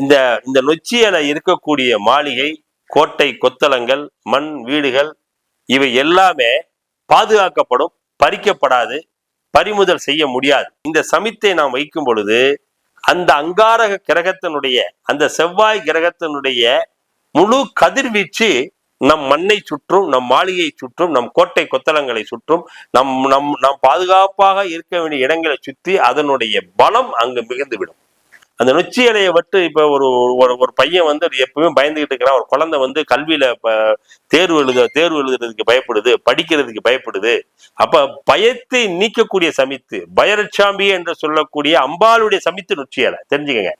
இந்த இந்த நொச்சியில இருக்கக்கூடிய மாளிகை கோட்டை கொத்தளங்கள் மண் வீடுகள் இவை எல்லாமே பாதுகாக்கப்படும் பறிக்கப்படாது பறிமுதல் செய்ய முடியாது. இந்த சமித்தை நாம் வைக்கும் பொழுது அந்த அங்காரக கிரகத்தினுடைய அந்த செவ்வாய் கிரகத்தினுடைய முழு கதிர்வீச்சு நம் மண்ணை சுற்றும் நம் மாளிகையை சுற்றும் நம் கோட்டை கொத்தளங்களை சுற்றும் நம் நம் நாம் பாதுகாப்பாக இருக்க வேண்டிய இடங்களை சுற்றி அதனுடைய பலம் அங்கு மிகுந்துவிடும். அந்த நொச்சி இலையை விட்டு இப்ப ஒரு ஒரு ஒரு பையன் வந்து எப்பவுமே பயந்துகிட்டு இருக்கிறான். ஒரு குழந்தை வந்து கல்வியில தேர்வு எழுத தேர்வு எழுதுறதுக்கு பயப்படுது படிக்கிறதுக்கு பயப்படுது. அப்ப பயத்தை நீக்கக்கூடிய சமித்து பயரட்சாம்பி என்று சொல்லக்கூடிய அம்பாளுடைய சமித்து நொச்சி இலை. தெரிஞ்சுக்கங்க.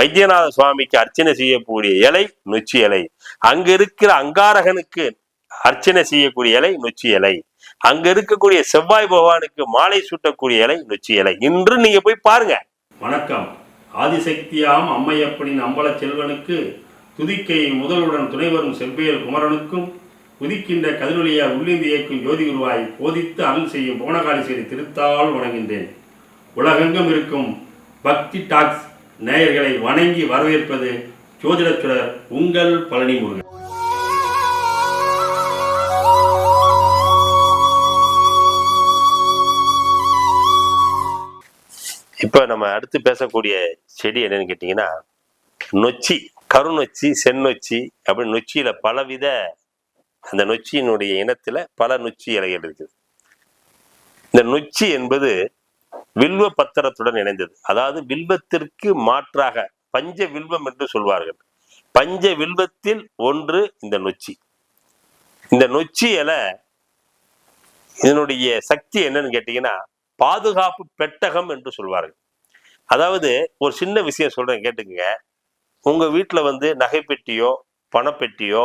வைத்தியநாத சுவாமிக்கு அர்ச்சனை செய்யக்கூடிய இலை நொச்சி இலை. அங்க இருக்கிற அங்காரகனுக்கு அர்ச்சனை செய்யக்கூடிய இலை நொச்சி இலை. அங்க இருக்கக்கூடிய செவ்வாய் பகவானுக்கு மாலை சூட்டக்கூடிய இலை நொச்சி இலை. இன்று நீங்க போய் பாருங்க. வணக்கம். ஆதிசக்தியாம் அம்மையப்பனின் அம்பலச் செல்வனுக்கு துதிக்கை முதல்வுடன் துணைவரும் செவ்வேல் குமரனுக்கும் உதிக்கின்ற கதிரொலியா உள்ளிந்து இயக்கும் ஜோதி குருவாய் போதித்து அருள் செய்யும் புவனகாளி செய்தி திருத்தால் வணங்கின்றேன் உலகெங்கும் இருக்கும் பக்தி டாக்ஸ் நேயர்களை வணங்கி வரவேற்பது ஜோதிடச்சுடர் உங்கள் பழனி முருகன் இப்போ நம்ம அடுத்து பேசக்கூடிய செடி என்னன்னு கேட்டீங்கன்னா நொச்சி கருநொச்சி செந்நொச்சி அப்படி நொச்சியில் பலவித அந்த நொச்சியினுடைய இனத்தில் பல நொச்சி இலைகள் இருக்குது. இந்த நொச்சி என்பது வில்வ பத்திரத்துடன் இணைந்தது. அதாவது வில்வத்திற்கு மாற்றாக பஞ்ச வில்வம் என்று சொல்வார்கள். பஞ்ச வில்வத்தில் ஒன்று இந்த நொச்சி. இந்த நொச்சி இலை இதனுடைய சக்தி என்னன்னு கேட்டிங்கன்னா பாதுகாப்பு பெட்டகம் என்று சொல்வார்கள். அதாவது ஒரு சின்ன விஷயம் சொல்றேன் கேட்டுக்கோங்க. உங்க வீட்டில் வந்து நகைப்பெட்டியோ பணப்பெட்டியோ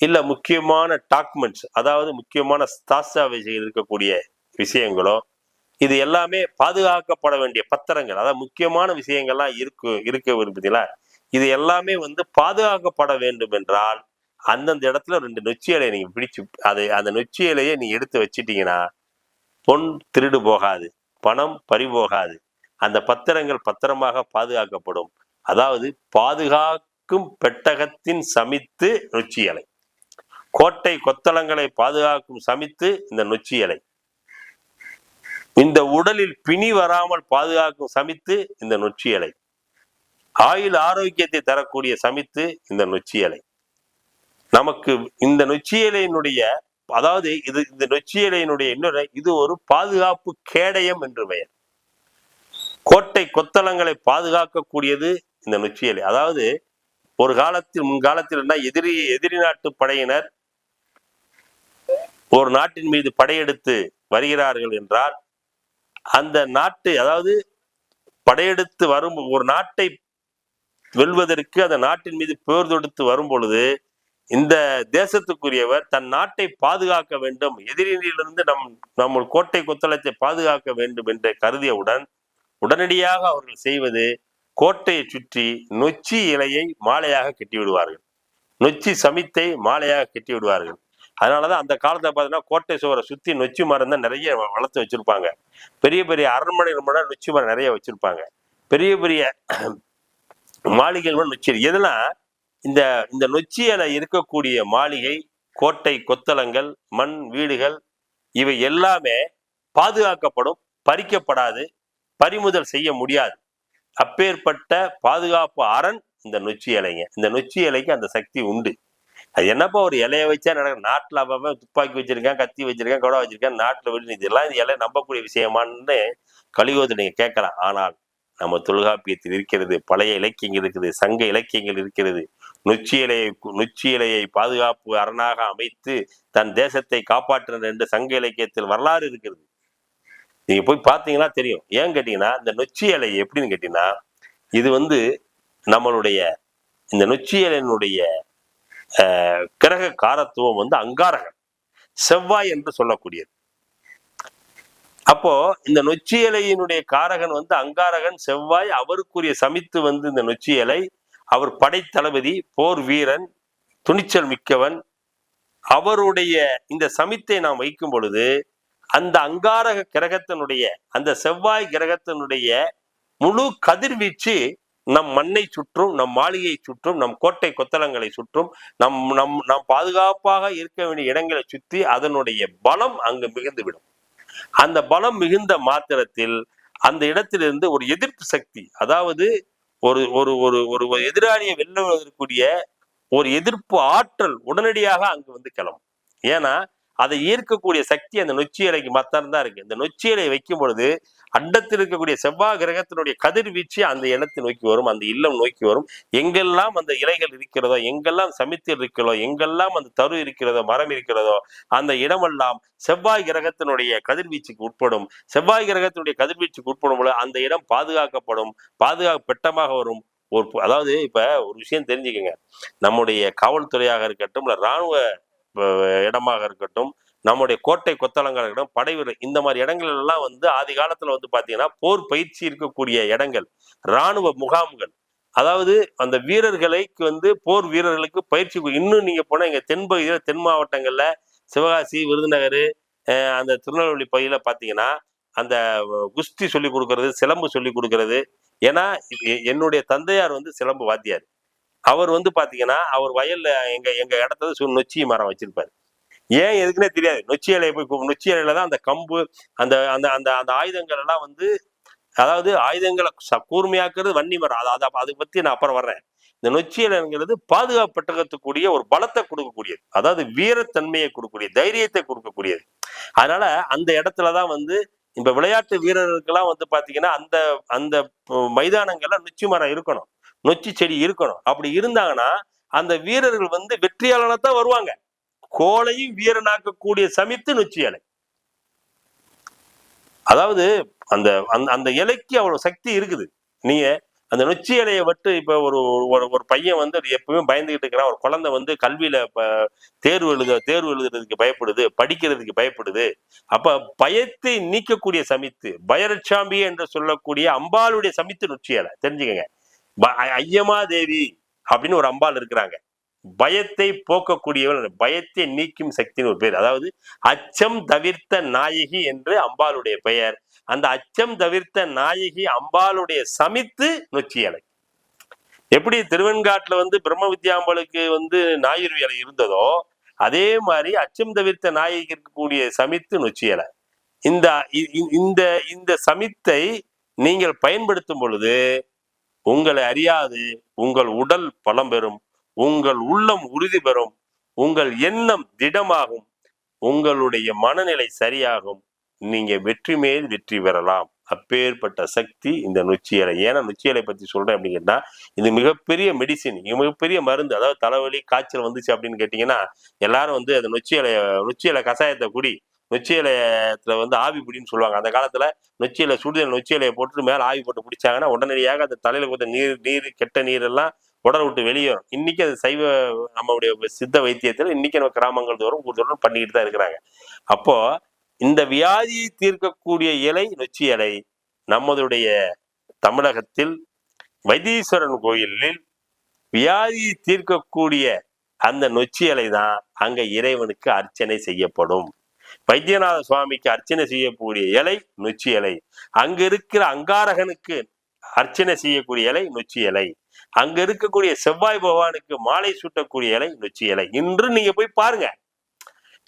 இல்லை முக்கியமான டாக்குமெண்ட்ஸ் அதாவது முக்கியமான ஸ்தாஸ்தாவில் இருக்கக்கூடிய விஷயங்களோ இது எல்லாமே பாதுகாக்கப்பட வேண்டிய பத்திரங்கள் அதாவது முக்கியமான விஷயங்கள்லாம் இருக்கு இருக்க விரும்புதீங்களா? இது எல்லாமே வந்து பாதுகாக்கப்பட வேண்டும் என்றால் அந்தந்த இடத்துல ரெண்டு நொச்சியலையை நீங்கள் நீங்க பிடிச்சு அதை அந்த நொச்சியலையை நீ எடுத்து வச்சிட்டீங்கன்னா பொன் திருடு போகாது பணம் பறிபோகாது அந்த பத்திரங்கள் பத்திரமாக பாதுகாக்கப்படும். அதாவது பாதுகாக்கும் பெட்டகத்தின் சமித்து நொச்சி இலை. கோட்டை கொத்தளங்களை பாதுகாக்கும் சமித்து இந்த நொச்சி இலை. இந்த உடலில் பிணி வராமல் பாதுகாக்கும் சமித்து இந்த நொச்சி இலை. ஆயுள் ஆரோக்கியத்தை தரக்கூடிய சமித்து இந்த நொச்சி இலை. நமக்கு இந்த நொச்சி இலையினுடைய அதாவது இது இந்த நொச்சியலையினுடைய இன்னொரு இது ஒரு பாதுகாப்பு கேடயம் என்று பெயர். கோட்டை கொத்தளங்களை பாதுகாக்கக்கூடியது இந்த நொச்சியலை. அதாவது ஒரு காலத்தில் முன்காலத்தில் என்ன எதிரி எதிரி நாட்டு படையினர் ஒரு நாட்டின் மீது படையெடுத்து வருகிறார்கள் என்றால் அந்த நாட்டு அதாவது படையெடுத்து வரும் ஒரு நாட்டை வெல்வதற்கு அந்த நாட்டின் மீது போர் தொடுத்து வரும் பொழுது இந்த தேசத்துக்குரியவர் தன் நாட்டை பாதுகாக்க வேண்டும் எதிரியிலிருந்து நம் நம்ம கோட்டை கொத்தளத்தை பாதுகாக்க வேண்டும் என்று கருதியவுடன் உடனடியாக அவர்கள் செய்வது கோட்டையை சுற்றி நொச்சி இலையை மாலையாக கட்டி விடுவார்கள் நொச்சி சமித்தை மாலையாக கட்டி விடுவார்கள் அதனாலதான் அந்த காலத்தை பார்த்தீங்கன்னா கோட்டை சுவரை சுத்தி நொச்சி மரம் தான் நிறைய வளர்த்து வச்சிருப்பாங்க. பெரிய பெரிய அரண்மனை மரம் நொச்சி மரம் நிறைய வச்சிருப்பாங்க. பெரிய பெரிய மாளிகைகள் நொச்சி இதெல்லாம் இந்த இந்த நொச்சி இலை இருக்கக்கூடிய மாளிகை கோட்டை கொத்தளங்கள் மண் வீடுகள் இவை எல்லாமே பாதுகாக்கப்படும் பறிக்கப்படாது பறிமுதல் செய்ய முடியாது. அப்பேற்பட்ட பாதுகாப்பு அரண் இந்த நொச்சி இலைங்க. இந்த நொச்சி இலைக்கு அந்த சக்தி உண்டு. அது என்னப்பா ஒரு இலையை வச்சா நடக்கும் நாட்டில் அப்பவே துப்பாக்கி வச்சிருக்கேன் கத்தி வச்சிருக்கேன் குடம் வச்சிருக்கேன் நாட்டில் வெளி இதெல்லாம் இந்த இலை நம்பக்கூடிய விஷயமான்னு கலியோது நீங்கள் கேட்கலாம். ஆனால் நம்ம தொல்காப்பியத்தில் இருக்கிறது பழைய இலக்கியங்கள் இருக்குது சங்க இலக்கியங்கள் இருக்கிறது நொச்சியலையை நொச்சியலையை பாதுகாப்பு அரணாக அமைத்து தன் தேசத்தை காப்பாற்றினது என்று சங்க இலக்கியத்தில் வரலாறு இருக்கிறது. நீங்க போய் பார்த்தீங்கன்னா தெரியும். ஏன் கேட்டீங்கன்னா இந்த நொச்சி இலை எப்படின்னு கேட்டீங்கன்னா இது வந்து நம்மளுடைய இந்த நொச்சி இலையினுடைய கிரக காரத்துவம் வந்து அங்காரகன் செவ்வாய் என்று சொல்லக்கூடியது. அப்போ இந்த நொச்சி இலையினுடைய காரகன் வந்து அங்காரகன் செவ்வாய் அவருக்குரிய சமித்து வந்து இந்த நொச்சி இலை அவர் படைத்தளபதி போர் வீரன் துணிச்சல் மிக்கவன். அவருடைய இந்த சமித்தை நாம் வைக்கும் பொழுது அந்த அங்காரக கிரகத்தினுடைய அந்த செவ்வாய் கிரகத்தினுடைய முழு கதிர்வீச்சு நம் மண்ணை சுற்றும் நம் மாளிகையை சுற்றும் நம் கோட்டை கொத்தளங்களை சுற்றும் நம் நம் நாம் பாதுகாப்பாக இருக்க வேண்டிய இடங்களை சுற்றி அதனுடைய பலம் அங்கு மிகுந்துவிடும். அந்த பலம் மிகுந்த மாத்திரத்தில் அந்த இடத்திலிருந்து ஒரு எதிர்ப்பு சக்தி அதாவது ஒரு ஒரு ஒரு ஒரு எதிராளியை வெல்லுவதற்குரிய ஒரு எதிர்ப்பு ஆற்றல் உடனடியாக அங்கு வந்து கிளம்பும். ஏன்னா அதை ஈர்க்கக்கூடிய சக்தி அந்த நொச்சி இலைக்கு மாத்திரம் தான் இருக்கு. இந்த நொச்சி இலையை வைக்கும் பொழுது அண்டத்தில் இருக்கக்கூடிய செவ்வாய் கிரகத்தினுடைய கதிர்வீச்சு அந்த இடத்தை நோக்கி வரும் அந்த இல்லம் நோக்கி வரும். எங்கெல்லாம் அந்த இலைகள் இருக்கிறதோ எங்கெல்லாம் சமித்தில் இருக்கிறதோ எங்கெல்லாம் அந்த தரு இருக்கிறதோ மரம் இருக்கிறதோ அந்த இடமெல்லாம் செவ்வாய் கிரகத்தினுடைய கதிர்வீச்சுக்கு உட்படும் செவ்வாய் கிரகத்தினுடைய கதிர்வீச்சுக்கு உட்படும் பொழுது அந்த இடம் பாதுகாக்கப்படும் பாதுகாப்பு பெட்டமாக வரும். ஒரு அதாவது இப்ப ஒரு விஷயம் தெரிஞ்சுக்கோங்க. நம்முடைய காவல்துறையாக இருக்கட்டும் இல்லை ராணுவ இடமாக இருக்கட்டும் நம்முடைய கோட்டை கொத்தளங்கள் இடம் படைவீரர் இந்த மாதிரி இடங்கள் எல்லாம் வந்து ஆதி காலத்துல வந்து பாத்தீங்கன்னா போர் பயிற்சி இருக்கக்கூடிய இடங்கள் ராணுவ முகாம்கள். அதாவது அந்த வீரர்களுக்கு வந்து போர் வீரர்களுக்கு பயிற்சி இன்னும் நீங்க போனா இங்க தென்பகுதியில தென் மாவட்டங்கள்ல சிவகாசி விருதுநகர் அந்த திருநெல்வேலி பகுதியில பாத்தீங்கன்னா அந்த குஸ்தி சொல்லி கொடுக்கறது சிலம்பு சொல்லி கொடுக்கறது. ஏன்னா என்னுடைய தந்தையார் வந்து சிலம்பு வாத்தியார். அவர் வந்து பாத்தீங்கன்னா அவர் வயல்ல எங்க எங்க இடத்துல சு- நொச்சி மரம் வச்சிருப்பாரு. ஏன் எதுக்குன்னே தெரியாது. நொச்சி இலையை போய் நொச்சி இலையில தான் அந்த கம்பு அந்த அந்த அந்த அந்த ஆயுதங்கள் எல்லாம் வந்து அதாவது ஆயுதங்களை ச- கூர்மையாக்குறது வன்னி மரம். அதை அதை அதை பற்றி நான் அப்புறம் வர்றேன். இந்த நொச்சி இலைங்கிறது பாதுகாப்பட்டகத்துக்கூடிய ஒரு பலத்தை கொடுக்கக்கூடியது. அதாவது வீரத்தன்மையை கொடுக்கக்கூடிய தைரியத்தை கொடுக்கக்கூடியது. அதனால அந்த இடத்துல தான் வந்து இப்ப விளையாட்டு வீரர்களுக்கெல்லாம் வந்து பாத்தீங்கன்னா அந்த அந்த மைதானங்கள்ல நொச்சி மரம் இருக்கணும். நொச்சி செடி இருக்கணும். அப்படி இருந்தாங்கன்னா அந்த வீரர்கள் வந்து வெற்றியாளனா தான் வருவாங்க. கோலையும் வீரனாக்கக்கூடிய சமித்து நொச்சி இலை. அதாவது அந்த அந்த அந்த இலைக்கு அவ்வளவு சக்தி இருக்குது. நீங்க அந்த நொச்சி இலையை விட்டு இப்ப ஒரு ஒரு ஒரு பையன் வந்து அது எப்பவுமே பயந்துகிட்டு இருக்கிறான். ஒரு குழந்தை வந்து கல்வியில தேர்வு எழுத தேர்வு எழுதுறதுக்கு பயப்படுது படிக்கிறதுக்கு பயப்படுது. அப்ப பயத்தை நீக்கக்கூடிய சமித்து பயரட்சாம்பி என்று சொல்லக்கூடிய அம்பாளுடைய சமித்து நொச்சி இலை. தெரிஞ்சுக்கங்க. ஐயமா தேவி அப்படின்னு ஒரு அம்பாள் இருக்கிறாங்க. பயத்தை போக்கக்கூடியவள் பயத்தை நீக்கும் சக்தின்னு ஒரு பேர். அதாவது அச்சம் தவிர்த்த நாயகி என்று அம்பாளுடைய பெயர். அந்த அச்சம் தவிர்த்த நாயகி அம்பாளுடைய சமித்து நொச்சியலை எப்படி திருவெண்காட்டுல வந்து பிரம்ம வித்யாம்பலுக்கு வந்து ஞாயிறு இலை இருந்ததோ அதே மாதிரி அச்சம் தவிர்த்த நாயகி இருக்கக்கூடிய சமித்து நொச்சியலை இந்த இந்த இந்த சமித்தை நீங்கள் பயன்படுத்தும் பொழுது உங்களை அறியாது உங்கள் உடல் பலம் பெறும். உங்கள் உள்ளம் உறுதி பெறும். உங்கள் எண்ணம் திடமாகும். உங்களுடைய மனநிலை சரியாகும். நீங்க வெற்றி மேல் வெற்றி பெறலாம். அப்பேற்பட்ட சக்தி இந்த நொச்சியலை. ஏன்னா நொச்சியலை பத்தி சொல்றேன் அப்படின்னா இது மிகப்பெரிய மெடிசின் மிகப்பெரிய மருந்து. அதாவது தலைவலி காய்ச்சல் வந்துச்சு அப்படின்னு கேட்டீங்கன்னா எல்லாரும் வந்து அந்த நொச்சி நொச்சியலை கஷாயத்தை குடி. நொச்சி இலையத்துல வந்து ஆவி பிடின்னு சொல்லுவாங்க. அந்த காலத்துல நொச்சியில சுடுதல் நொச்சியலையை போட்டு மேல ஆவி போட்டு பிடிச்சாங்கன்னா உடனடியாக அந்த தலையில கொடுத்த நீர் நீர் கெட்ட நீர் எல்லாம் உடல் விட்டு வெளியேறும் இன்னைக்கு அது சைவ நம்மளுடைய சித்த வைத்தியத்தில் இன்னைக்கு நம்ம கிராமங்கள் தோறும் ஊர் தோறும் பண்ணிக்கிட்டு தான் இருக்கிறாங்க. அப்போ இந்த வியாதியை தீர்க்கக்கூடிய இலை நொச்சி இலை நம்மளுடைய தமிழகத்தில் வைத்தீஸ்வரன் கோயிலில் வியாதியை தீர்க்கக்கூடிய அந்த நொச்சி இலை தான் அங்க இறைவனுக்கு அர்ச்சனை செய்யப்படும். வைத்தியநாத சுவாமிக்கு அர்ச்சனை செய்யக்கூடிய இலை நொச்சி இலை. அங்க இருக்கிற அங்காரகனுக்கு அர்ச்சனை செய்யக்கூடிய இலை நொச்சி இலை. அங்க இருக்கக்கூடிய செவ்வாய் பகவானுக்கு மாலை சூட்டக்கூடிய இலை நொச்சி இலை. இன்று நீங்க போய் பாருங்க.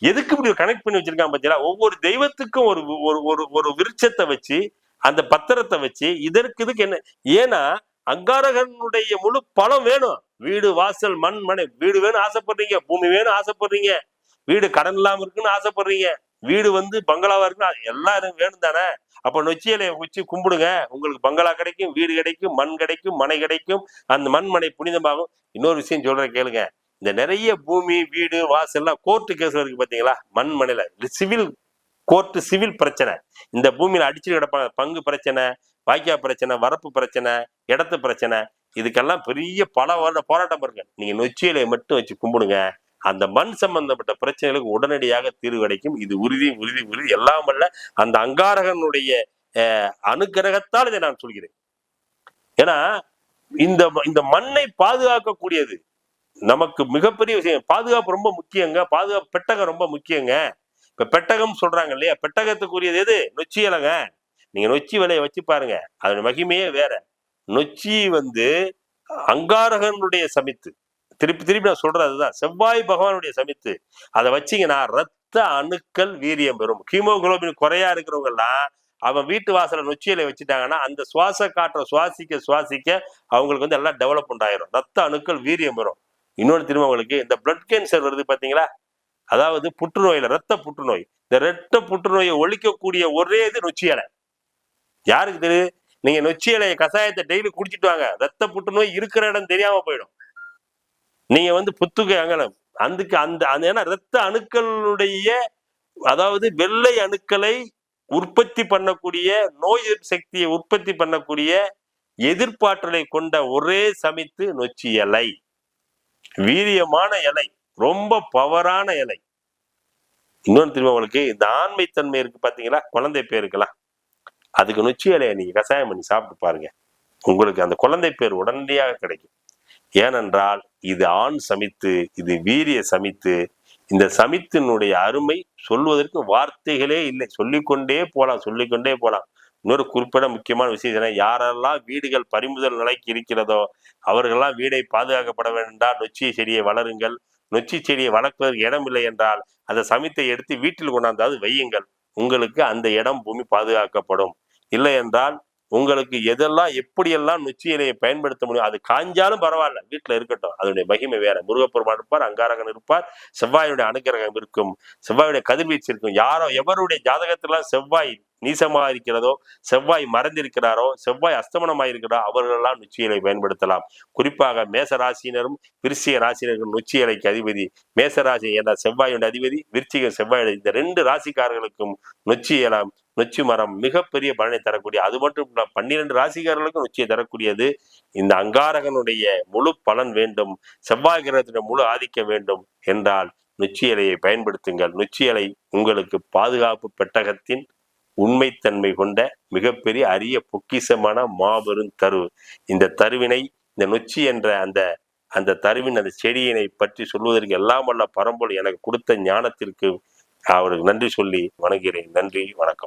எதுக்கு இப்படி கனெக்ட் பண்ணி வச்சிருக்காங்க பார்த்தீங்களா ஒவ்வொரு தெய்வத்துக்கும் ஒரு ஒரு ஒரு ஒரு விருட்சத்தை வச்சு அந்த பத்திரத்தை வச்சு இதற்கு இதுக்கு என்ன? ஏன்னா அங்காரகனுடைய முழு பணம் வேணும். வீடு வாசல் மண் மனை. வீடு வேணும் ஆசைப்படுறீங்க. பூமி வேணும் ஆசைப்படுறீங்க. வீடு கடன் இல்லாம இருக்குன்னு ஆசைப்படுறீங்க. வீடு வந்து பங்களாவா இருக்குன்னா எல்லாரும் வேணும் தானே? அப்ப நொச்சியலை வச்சு கும்பிடுங்க. உங்களுக்கு பங்களா கிடைக்கும் வீடு கிடைக்கும் மண் கிடைக்கும் மனை கிடைக்கும். அந்த மண் மனை புனிதமாகும். இன்னொரு விஷயம் சொல்றேன் கேளுங்க. இந்த நிறைய பூமி வீடு வாசல்லாம் கோர்ட்டு கேஸ் இருக்கு பாத்தீங்களா? மண் மனையில சிவில் கோர்ட்டு சிவில் பிரச்சனை. இந்த பூமியில அடிச்சு கிடப்பாங்க. பங்கு பிரச்சனை வாய்க்கா பிரச்சனை வரப்பு பிரச்சனை இடத்து பிரச்சனை. இதுக்கெல்லாம் பெரிய பல வருட போராட்டம் இருக்கு. நீங்க நொச்சி இலையை மட்டும் வச்சு கும்பிடுங்க. அந்த மண் சம்பந்தப்பட்ட பிரச்சனைகளுக்கு உடனடியாக தீர்வு கிடைக்கும். இது உறுதி உறுதி உறுதி. எல்லாம் அல்ல அந்த அங்காரகனுடைய அனுகிரகத்தால் அனுக்கிரகத்தால் இதை நான் சொல்கிறேன். ஏன்னா இந்த இந்த மண்ணை பாதுகாக்கக்கூடியது நமக்கு மிகப்பெரிய விஷயம். பாதுகாப்பு ரொம்ப முக்கியங்க. பாதுகாப்பு பெட்டகம் ரொம்ப முக்கியங்க. இப்ப பெட்டகம் சொல்றாங்க இல்லையா? பெட்டகத்துக்குரியது எது? நொச்சி இலைங்க. நீங்க நொச்சி விலையை வச்சு பாருங்க. அதோட மகிமையே வேற. நொச்சி வந்து அங்காரகனுடைய சமித்து. திருப்பி திருப்பி நான் சொல்றது அதுதான். செவ்வாய் பகவானுடைய சமித்து. அதை வச்சீங்கன்னா ரத்த அணுக்கள் வீரியம் பெறும். ஹீமோகுளோபின் குறையா இருக்கிறவங்க எல்லாம் அவன் வீட்டு வாசல நொச்சியில வச்சுட்டாங்கன்னா அந்த சுவாச காற்றை சுவாசிக்க சுவாசிக்க அவங்களுக்கு வந்து எல்லாம் டெவலப்மெண்ட் ஆயிரும் ரத்த அணுக்கள் வீரியம் பெறும். இன்னொன்று திரும்ப அவங்களுக்கு இந்த பிளட் கேன்சர் வருது பாத்தீங்களா? அதாவது புற்றுநோயில ரத்த புற்றுநோய். இந்த ரத்த புற்றுநோயை ஒழிக்கக்கூடிய ஒரே இது நொச்சி இலை. யாருக்கு தெரியுது? நீங்க நொச்சி இலைய கஷாயத்தை டெய்லி குடிச்சிட்டு வாங்க. ரத்த புற்றுநோய் இருக்கிற இடம் தெரியாம போயிடும். நீங்க வந்து புத்துகை அங்கலம் அதுக்கு அந்த அந்த ஏன்னா ரத்த அணுக்களுடைய அதாவது வெள்ளை அணுக்களை உற்பத்தி பண்ணக்கூடிய நோய் எதிர்ப்பு சக்தியை உற்பத்தி பண்ணக்கூடிய எதிர்ப்பாற்றலை கொண்ட ஒரே சமைத்து நொச்சி இலை. வீரியமான இலை. ரொம்ப பவரான இலை. இன்னொன்று திரும்ப உங்களுக்கு இந்த ஆண்மைத்தன்மை இருக்கு பாத்தீங்களா? குழந்தை பேருக்கெல்லாம். அதுக்கு நொச்சி இலையை நீங்க கஷாயம் பண்ணி சாப்பிட்டு பாருங்க. உங்களுக்கு அந்த குழந்தை பேர் உடனடியாக கிடைக்கும். ஏனென்றால் இது ஆண் சமித்து இது வீரிய சமித்து. இந்த சமித்தினுடைய அருமை சொல்வதற்கு வார்த்தைகளே இல்லை. சொல்லிக்கொண்டே போகலாம் சொல்லிக்கொண்டே போகலாம் இன்னொரு குறிப்பிட முக்கியமான விஷயம் என்ன யாரெல்லாம் வீடுகள் பறிமுதல் நிலைக்கு இருக்கிறதோ அவர்களெல்லாம் வீடை பாதுகாக்கப்பட வேண்டாம் நொச்சி செடியை வளருங்கள். நொச்சி செடியை வளர்ப்பதற்கு இடம் இல்லை என்றால் அந்த சமித்தை எடுத்து வீட்டில் கொண்டாந்தாவது வையுங்கள். உங்களுக்கு அந்த இடம் பூமி பாதுகாக்கப்படும். இல்லை என்றால் உங்களுக்கு எதெல்லாம் எப்படியெல்லாம் நொச்சி இலையை பயன்படுத்த முடியும் அது காஞ்சாலும் பரவாயில்ல. வீட்டுல இருக்கட்டும். அதனுடைய மகிமை வேற. முருகப்பெருமான் இருப்பார் அங்காரகன் இருப்பார் செவ்வாயுடைய அனுகிரகம் இருக்கும் செவ்வாயுடைய கதிர்வீச்சு இருக்கும். யாரோ எவருடைய ஜாதகத்திலாம் செவ்வாய் நீசமா இருக்கிறதோ செவ்வாய் மறைந்திருக்கிறாரோ செவ்வாய் அஸ்தமனமாயிருக்கிறாரோ அவர்களெல்லாம் நுச்சியலை பயன்படுத்தலாம். குறிப்பாக மேச ராசியினரும் விருச்சிக ராசியினரும் நுச்சியலைக்கு அதிபதி மேச ராசி என்ற செவ்வாயுடைய அதிபதி விருச்சிக செவ்வாய் இந்த ரெண்டு ராசிக்காரர்களுக்கும் நொச்சியலம். நொச்சி மரம் மிகப்பெரிய பலனை தரக்கூடிய அது மட்டும் இல்ல பன்னிரண்டு ராசிக்காரர்களுக்கும் நொச்சியை தரக்கூடியது. இந்த அங்காரகனுடைய முழு பலன் வேண்டும். செவ்வாய் கிரகத்தினுடைய முழு ஆதிக்கம் வேண்டும் என்றால் நொச்சி இலையை பயன்படுத்துங்கள். நொச்சி இலை உங்களுக்கு பாதுகாப்பு பெட்டகத்தின் உண்மைத்தன்மை கொண்ட மிகப்பெரிய அரிய பொக்கிஷமான மாபெரும் தரு இந்த தருவினை இந்த நொச்சி என்ற அந்த அந்த தருவின் அந்த செடியினை பற்றி சொல்வதற்கு எல்லாம் வல்ல பரம்பொருள் எனக்கு கொடுத்த ஞானத்திற்கு அவருக்கு நன்றி சொல்லி வணங்குகிறேன். நன்றி வணக்கம்.